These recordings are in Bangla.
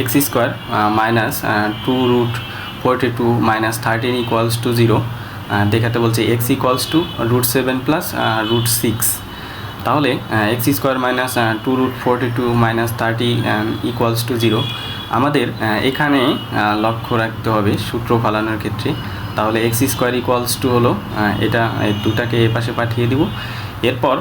X square minus two root forty two minus thirteen equals to zero দেখাতে বলছে x equals to root seven plus root six তাহলে x square minus two root forty two minus thirty equals to zero আমাদের আহ, এখানে আহ, লক্ষ্য রাখতে হবে সূত্র ফালানোর ক্ষেত্রে। তাহলে এক্স স্কোয়ার ইকুয়ালস টু হলো আহ, এটা দুটাকে এ পাশে পাঠিয়ে দিব। এরপর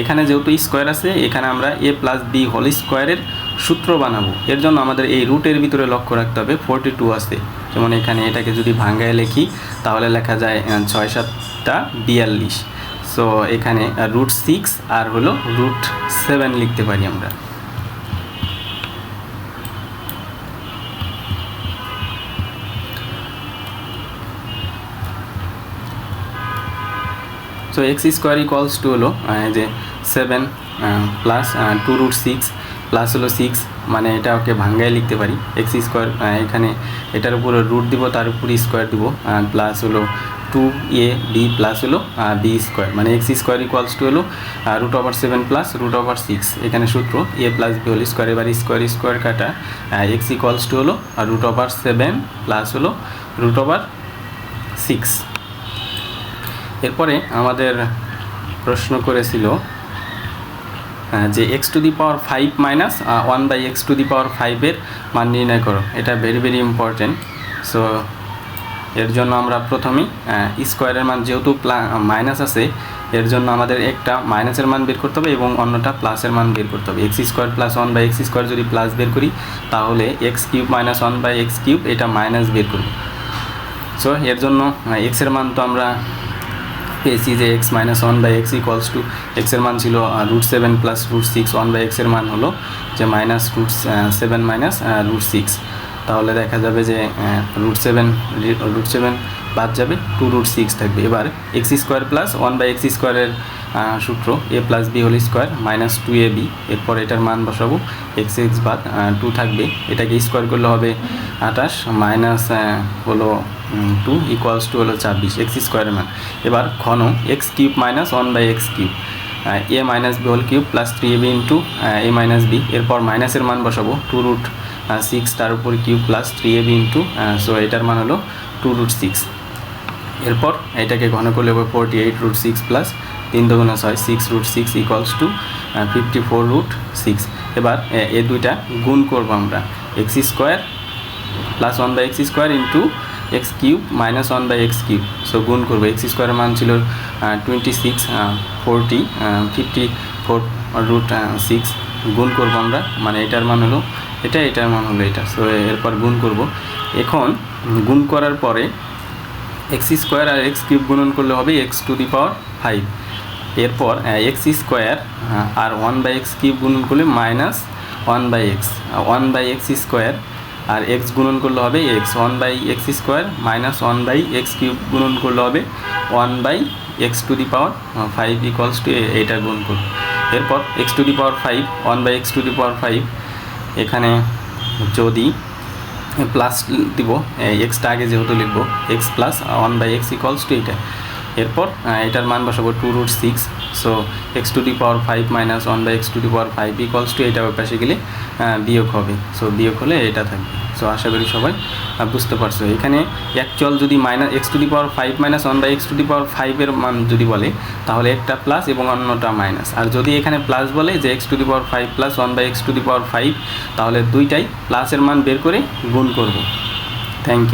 এখানে যেহেতু স্কোয়ার আছে এখানে আমরা এ প্লাস বি হোল স্কোয়ারের সূত্র বানাবো। এর জন্য আমাদের এই রুটের ভিতরে লক্ষ্য রাখতে হবে ফোরটি টু আছে। যেমন এখানে এটাকে যদি ভাঙ্গায় লিখি, তাহলে লেখা যায় ছয় সাতটা বিয়াল্লিশ। সো এখানে রুট সিক্স আর হলো রুট সেভেন লিখতে পারি আমরা। So x square equals to হলো যে seven plus two root six plus হলো সিক্স মানে এটা ওকে ভাঙ্গায় লিখতে পারি। এক্স স্কোয়ার এখানে এটার উপরে রুট দিব, তার উপরে স্কোয়ার দিব প্লাস হলো টু এ বি প্লাস হলো বি স্কোয়ার মানে এক্স স্কোয়ার ইকুয়ালস টু হলো root over seven plus root over six এখানে সূত্র A plus B whole square এবার স্কোয়ার স্কোয়ার কাটা এক্স ইকুয়ালস টু হলো রুট ওভার সেভেন প্লাস হলো রুট ওভার সিক্স এরপরে আমাদের প্রশ্ন করেছিল যে x to the power five minus one by x to the power ফাইভের মান নির্ণয় করো। এটা ভেরি ভেরি ইম্পর্টেন্ট সো এর জন্য আমরা প্রথমেই স্কোয়ারের মান যেহেতু মাইনাস আছে, এর জন্য আমাদের একটা মাইনাসের মান বের করতে হবে এবং অন্যটা প্লাসের মান বের করতে হবে। X square plus one by x square যদি প্লাস বের করি, তাহলে x cube minus one by x cube এটা মাইনাস বের করব। সো এর জন্য এক্সের মান তো আমরা পেয়েছি যে x minus one by x equals to এক্সের মান ছিল root seven plus root six one by এক্সের মান হলো যে minus root seven minus root six তাহলে দেখা যাবে যে রুট সেভেন রুট সেভেন বাদ যাবে টু রুট সিক্স থাকবে। এবার x square plus one by x স্কোয়ারের সূত্র A plus B whole square minus two A B এরপর এটার মান বসাবো এক্স এক্স বাদ টু থাকবে, এটাকে স্কোয়ার করলে হবে আঠাশ মাইনাস হলো টু ইকুয়ালস টু হলো ছাব্বিশ এক্স স্কোয়ারের মান। এবার ঘন x cube minus one by x cube A minus B whole cube plus three A B into A minus B এরপর মাইনাসের মান বসাবো টু রুট সিক্স তার উপর cube plus three A B into so এটার মান হলো টু রুট সিক্স এরপর এটাকে ঘন করলে হবে forty eight root six plus তিন দুগুণা ছয় six root six equals to fifty four root six এবার, এ দুইটা গুণ করব আমরা। X square plus one by x square into x cube minus one by x cube so গুণ করব। এক্স স্কোয়ারের মান ছিল twenty six forty fifty four root six গুণ করব আমরা। মানে এটার মান হলো এটা, এটার মান হলো এটা। সো এরপর গুণ করব। এখন গুণ করার পরে এক্স স্কোয়ার আর এক্স কিউব গুণন করলে হবে x to the power five এরপর এক্স স্কোয়ার আর ওয়ান বাই এক্স কিউব গুণন করলে minus one by x one by x square R x গুণন করলে হবে x one by x square minus one by x cube গুণন করলে হবে one by x to the power five equals to এইটা গুণ করব এরপর x to the power five one by x to the power five এখানে যদি প্লাস দিব এক্সটা আগে যেহেতু লিখব x plus one by x equals to এইটা। এরপর এটার মান বসাবো two root six so x to the power five minus one by x to the power five equals to এটা পাশে গেলে বিয়োগ হবে। সো বিয়োগ হলে এটা থাকবে। সো আশা করি সবাই বুঝতে পারছ। এখানে অ্যাকচুয়াল যদি minus x to the power five minus one by x to the power ফাইভের মান যদি বলে, তাহলে একটা প্লাস এবং অন্যটা মাইনাস আর যদি এখানে প্লাস বলে যে x to the power five plus one by x to the power five তাহলে দুইটাই প্লাসের মান বের করে গুণ করব। Thank you